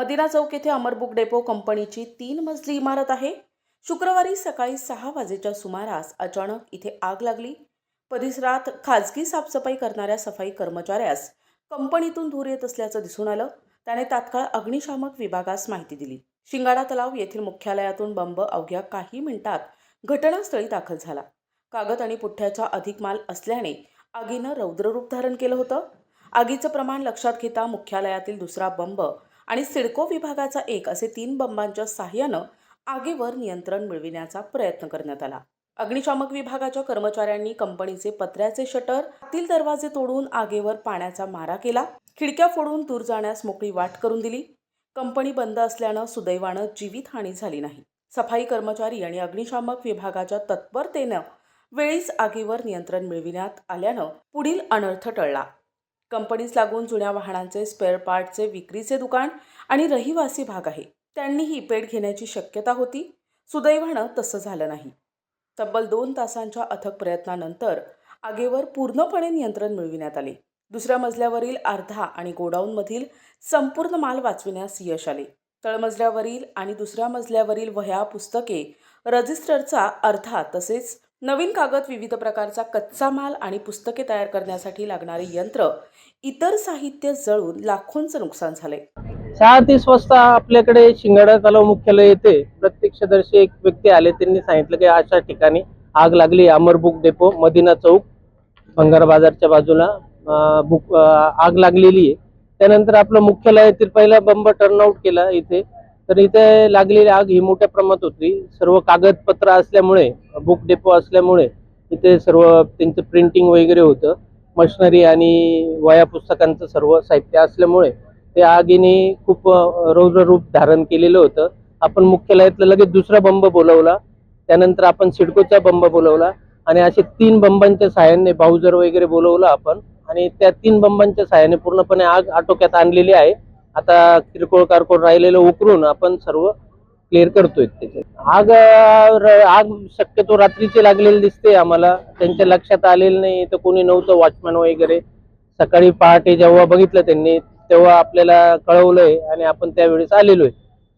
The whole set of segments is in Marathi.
मदिना चौक येथे अमरबुक डेपो कंपनीची तीन मजली इमारत आहे. शुक्रवारी सकाळी सहा वाजेच्या सुमारास अचानक इथे आग लागली. परिसरात खाजगी साफसफाई करणाऱ्या सफाई कर्मचाऱ्यास कंपनीतून धूर येत असल्याचं दिसून आलं. त्याने तात्काळ अग्निशामक विभागास माहिती दिली. शिंगाडा तलाव येथील मुख्यालयातून बंब अवघ्या काही मिनिटात घटनास्थळी दाखल झाला. कागद आणि पुठ्ठ्याचा अधिक माल असल्याने आगीनं रौद्ररूप धारण केलं होतं. आगीचं प्रमाण लक्षात घेता मुख्यालयातील दुसरा बंब आणि सिडको विभागाचा एक असे तीन बंबांच्या साह्यानं आगीवर नियंत्रण मिळविण्याचा प्रयत्न करण्यात आला. अग्निशामक विभागाच्या कर्मचाऱ्यांनी कंपनीचे पत्र्याचे शटर आतील दरवाजे तोडून आगीवर पाण्याचा मारा केला. खिडक्या फोडून दूर जाण्यास मोकळी वाट करून दिली. कंपनी बंद असल्यानं सुदैवानं जीवितहानी झाली नाही. सफाई कर्मचारी आणि अग्निशामक विभागाच्या तत्परतेनं वेळीच आगीवर नियंत्रण मिळविण्यात आल्यानं पुढील अनर्थ टळला. कंपनीस लागून जुन्या वाहनांचे स्पेअर पार्टचे विक्रीचे दुकान आणि रहिवासी भाग आहे. त्यांनीही पेट घेण्याची शक्यता होती. सुदैवानं तसं झालं नाही. तब्बल दोन तासांच्या अथक प्रयत्नानंतर आगीवर पूर्णपणे नियंत्रण मिळविण्यात आले. दुसऱ्या मजल्यावरील अर्धा आणि गोडाऊनमधील संपूर्ण माल वाचविण्यास यश आले. तळमजल्यावरील आणि दुसऱ्या मजल्यावरील वह्या पुस्तके रजिस्टरचा अर्धा तसेच नवीन कागद विविध प्रकारचा कच्चा माल आणि पुस्तके तयार करण्यासाठी लागणारे यंत्र इतर साहित्य जळून लाखोंचं नुकसान झाले सहा तीस वाजता आपल्याकडे शिंगाडा तलाव मुख्यालय येथे प्रत्यक्षदर्शी एक व्यक्ती आले त्यांनी सांगितलं की अशा ठिकाणी आग लागली. अमरबुक डेपो मदिना चौक भंगार बाजारच्या बाजूला अं, बुक अं, आग लागलेली आहे. त्यानंतर आपलं मुख्यालयातील पहिला बंब टर्नआउट केला इथे. तर इथे लागलेली आग ही मोठ्या प्रमाणात होती. सर्व कागदपत्र असल्यामुळे बुक डेपो असल्यामुळे इथे सर्व त्यांचं प्रिंटिंग वगैरे होतं. मशिनरी आणि वया पुस्तकांचं सर्व साहित्य असल्यामुळे ते आगीने खूप रौद्र रूप धारण केलेलं होतं. आपण मुख्यालयातलं लगेच दुसरा बंब बोलवला. त्यानंतर आपण सिडकोचा बंब बोलवला आणि असे तीन बंबांच्या सहाय्याने भाऊजर वगैरे बोलवलं आपण. आणि त्या तीन बंबांच्या सहाय्याने पूर्णपणे आग आटोक्यात आणलेली आहे. आता किरकोळ कारकोळ राहिलेलं उकरून आपण सर्व क्लिअर करतोय त्याच्यात. आग आग शक्यतो रात्रीची लागलेली दिसते आम्हाला. त्यांच्या लक्षात आलेलं नाही तर कोणी नव्हतं वॉचमॅन वगैरे. सकाळी पहाटे जेव्हा बघितलं त्यांनी तेव्हा आपल्याला कळवलंय आणि आपण त्यावेळेस आलेलो आहे.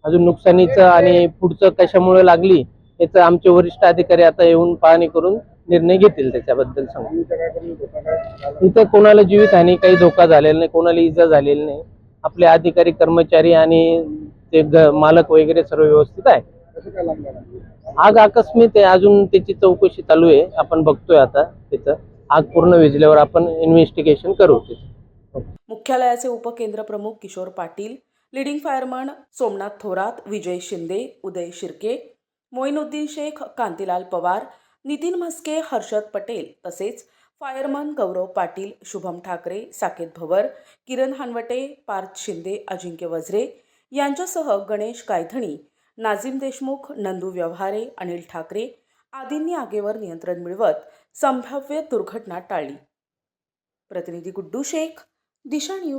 अजून नुकसानीचं आणि पुढचं कशामुळे लागली याचं आमचे वरिष्ठ अधिकारी आता येऊन पाहणी करून निर्णय घेतील त्याच्याबद्दल सांगू. इथं कोणाला जीवित आणि काही धोका झालेला नाही कोणाला इजा झालेली नाही. आपले अधिकारी कर्मचारी आणि ते मालक वगैरे सर्व व्यवस्थित आहे. आग आकस्मित आहे. अजून त्याची चौकशी चालू आहे. आपण बघतोय आता त्याचं. आग पूर्ण विजल्यावर आपण इन्व्हेस्टिगेशन करू मुख्यालयाचे उपकेंद्र प्रमुख किशोर पाटील लिडिंग फायरमन सोमनाथ थोरात विजय शिंदे उदय शिर्के मोईनुद्दीन शेख कांतीलाल पवार नितीन म्हस्के हर्षद पटेल तसेच फायरमन गौरव पाटील शुभम ठाकरे साकेत भवर किरण हानवटे पार्थ शिंदे अजिंक्य वझरे यांच्यासह गणेश गायधणी नाझीम देशमुख नंदू व्यवहारे अनिल ठाकरे आदींनी आगेवर नियंत्रण मिळवत संभाव्य दुर्घटना टाळली. प्रतिनिधी गुड्डू शेख दिशा न्यूज.